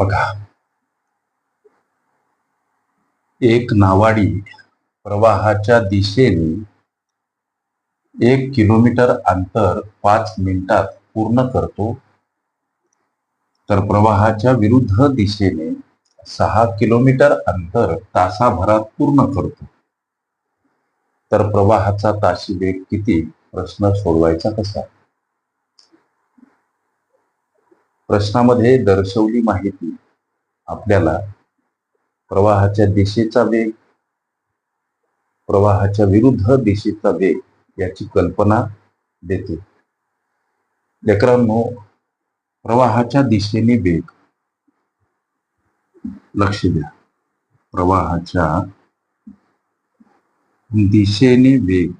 बघा. एक नावाडी प्रवाहाच्या दिशेने एक किलोमीटर अंतर पाच मिनिटात पूर्ण करतो. तर प्रवाहाच्या विरुद्ध दिशेने सहा किलोमीटर अंतर तासाभरात पूर्ण करतो. तर प्रवाहाचा ताशी वेग किती? प्रश्न सोडवायचा कसा? प्रश्नामध्ये दर्शवली माहिती आपल्याला प्रवाहाच्या दिशेचा वेग प्रवाहाच्या विरुद्ध दिशेचा वेग याची कल्पना देते. लेकरांनो प्रवाहाच्या दिशेने वेग. लक्ष द्या. प्रवाहाच्या दिशेने वेग.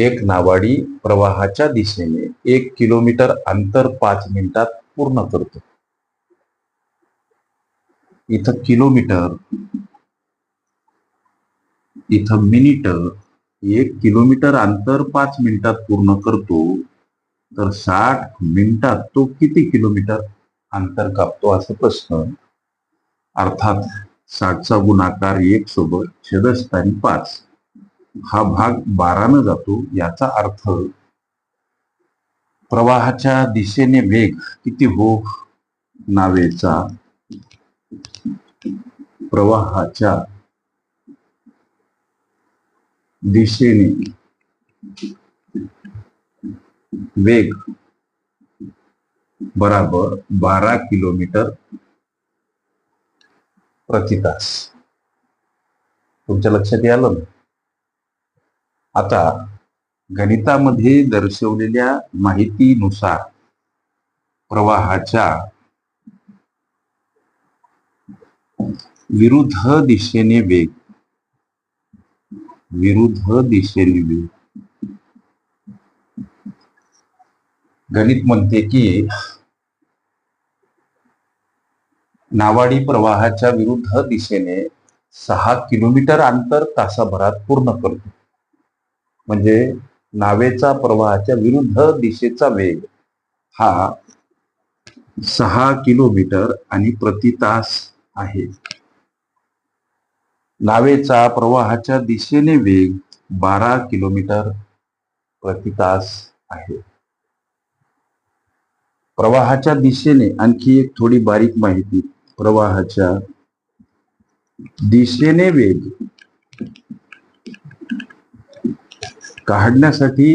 एक नावाडी प्रवाहाच्या दिशेने एक किलोमीटर अंतर पाच मिनिटात पूर्ण करतो. इथं किलोमीटर इथं मिनिट एक किलोमीटर अंतर पाच मिनिटात पूर्ण करतो तर साठ मिनिटात तो किती किलोमीटर अंतर कापतो असा प्रश्न. अर्थात साठचा गुणाकार एक सोबत छेदस्थानी पाच. हा भाग बारानं जातो याचा अर्थ प्रवाहाच्या दिशेने वेग किती हो नावेचा प्रवाहाच्या दिशेने वेग बराबर बारा किलोमीटर प्रति तास तुमच्या लक्षात यालं ना आता गणितामध्ये दर्शवलेल्या माहितीनुसार प्रवाहाच्या विरुद्ध दिशेने वेग विरुद्ध दिशेने वेग. गणित म्हणते की नावाडी प्रवाहाच्या विरुद्ध दिशेने सहा किलोमीटर अंतर तासाभरात पूर्ण करतो. म्हणजे नावेचा प्रवाहाच्या विरुद्ध दिशेचा वेग हा सहा किलोमीटर आणि प्रति तास आहे. नावेचा प्रवाहाच्या दिशेने वेग बारा किलोमीटर प्रति तास आहे. प्रवाहाच्या दिशेने आणखी एक थोडी बारीक माहिती. प्रवाहाच्या दिशेने वेग काढण्यासाठी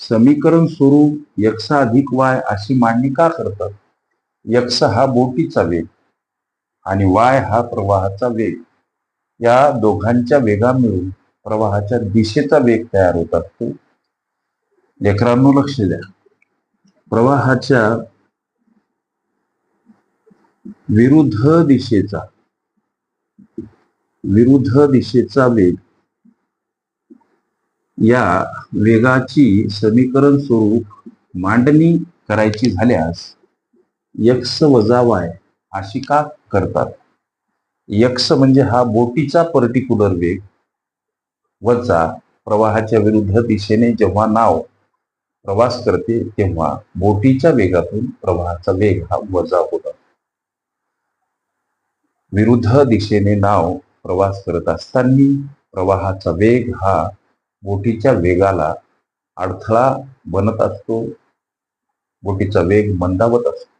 समीकरण स्वरूप यक्ष अधिक वाय अशी मांडणी का करतात? यक्ष हा बोटीचा वेग आणि वाय हा प्रवाहाचा वेग. या दोघांच्या वेगा मिळून प्रवाहाच्या दिशेचा वेग तयार होतात तो. लेकरांनो लक्ष द्या. प्रवाहाच्या विरुद्ध दिशेचा विरुद्ध दिशेचा वेग या वेगाची समीकरण स्वरूप मांडणी करायची झाल्यास यक्स वजा वाय अशी का करतात? यक्ष म्हणजे हा बोटीचा पर्टिक्युलर वेग वजा प्रवाहाच्या विरुद्ध दिशेने जेव्हा नाव प्रवास करते तेव्हा बोटीच्या वेगातून प्रवाहाचा वेग हा वजा होता. विरुद्ध दिशेने नाव प्रवास करत असताना प्रवाहाचा वेग हा बोटीच्या वेगाला अडथळा बनत असतो. बोटीचा वेग मंदावत असतो.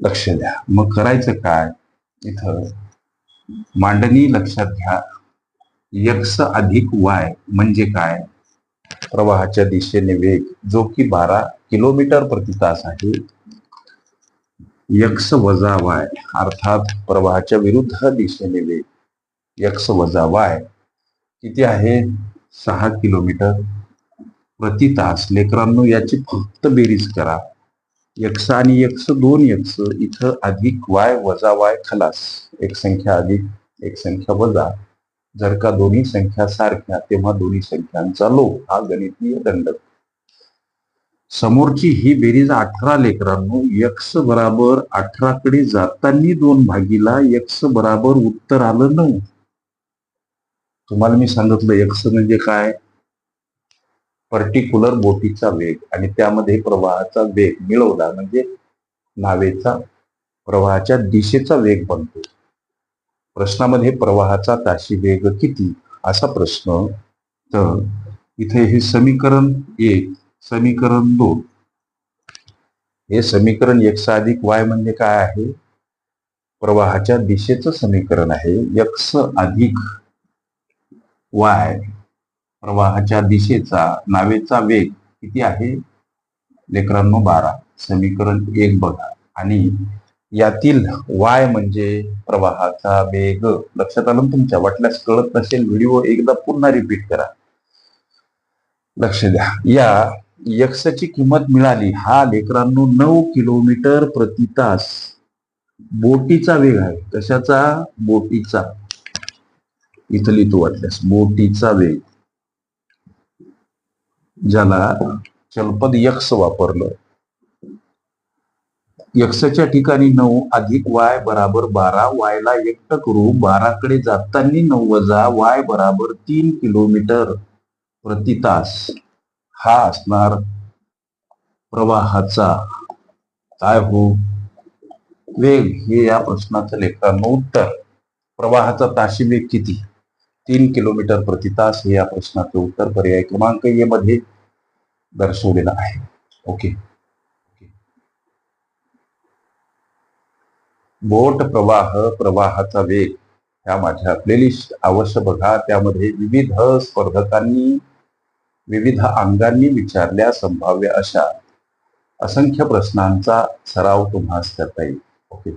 लक्ष द्या. मग करायचं काय? इथं मांडणी लक्षात घ्या. यक्स अधिक वाय म्हणजे काय? प्रवाहाच्या दिशेने वेग जो की बारा किलोमीटर प्रति तास आहे. यक्स वजा वाय अर्थात प्रवाहाच्या विरुद्ध दिशेने वेग. यक्स वजा वाय किती आहे? सहा किलोमीटर. प्रति तास. लेकरांनो याची फक्त बेरीज करा. यक्ष आणि यक्ष दोन यक्स इथं अधिक वाय वजा वाय खलास. एक संख्या अधिक एक संख्या वजा. जर का दोन्ही संख्या सारख्या तेव्हा दोन्ही संख्यांचा लोप. हा गणितीय दंड. समोरची ही बेरीज अठरा लेकरांनो. यक्ष बराबर अठरा कडे जाताना दोन भागीला. यक्स बराबर उत्तर आलं नऊ. तुम्हाला मी सांगितलं एक्स म्हणजे काय पर्टिक्युलर बोटीचा वेग आणि त्यामध्ये प्रवाहाचा वेग मिळवला म्हणजे नावेचा प्रवाहाच्या दिशेचा वेग बनतो. प्रश्नामध्ये प्रवाहाचा ताशी वेग किती? असा प्रश्न. तर इथे हे समीकरण एक समीकरण दोन. हे समीकरण एक्स अधिक वाय म्हणजे काय आहे? प्रवाहाच्या दिशेचं समीकरण आहे. एक्स अधिक वाय. प्रवाहाच्या दिशेचा नावेचा वेग किती आहे? लेकरांनो बारा. समीकरण एक बघा. आणि यातील वाय म्हणजे प्रवाहाचा वेग. लक्षात आलं तुमच्या? वाटल्यास कळत नसेल. व्हिडिओ एकदा पुन्हा रिपीट करा. लक्ष द्या. या यक्षची किंमत मिळाली. हा लेकरांनो नऊ किलोमीटर प्रति तास बोटीचा वेग आहे. कशाचा? बोटीचा. इथली तू वाटल्यास. बोटीचा वेग. ज्याला चलपद यक्ष वापरलं. यक्षच्या ठिकाणी नऊ अधिक वाय बराबर बारा. वायला एकट करू बाराकडे जाताना नऊ वजा वाय बराबर तीन किलोमीटर प्रति तास. हा असणार प्रवाहाचा. काय हो? वेग. हे या प्रश्नाचं लेखन उत्तर. प्रवाहाचा ताशी वेग किती? तीन किलोमीटर प्रति तास हे या प्रश्नाचं उत्तर पर्याय क्रमांक ए मध्ये दर्शवलेला आहे. ओके बोट प्रवाह प्रवाहाचा वेग ह्या माझ्या प्लेलिस्ट अवश्य बघा. त्यामध्ये विविध स्पर्धकांनी विविध अंगांनी विचारल्या संभाव्य अशा असंख्य प्रश्नांचा सराव तुम्हाला करता येईल. ओके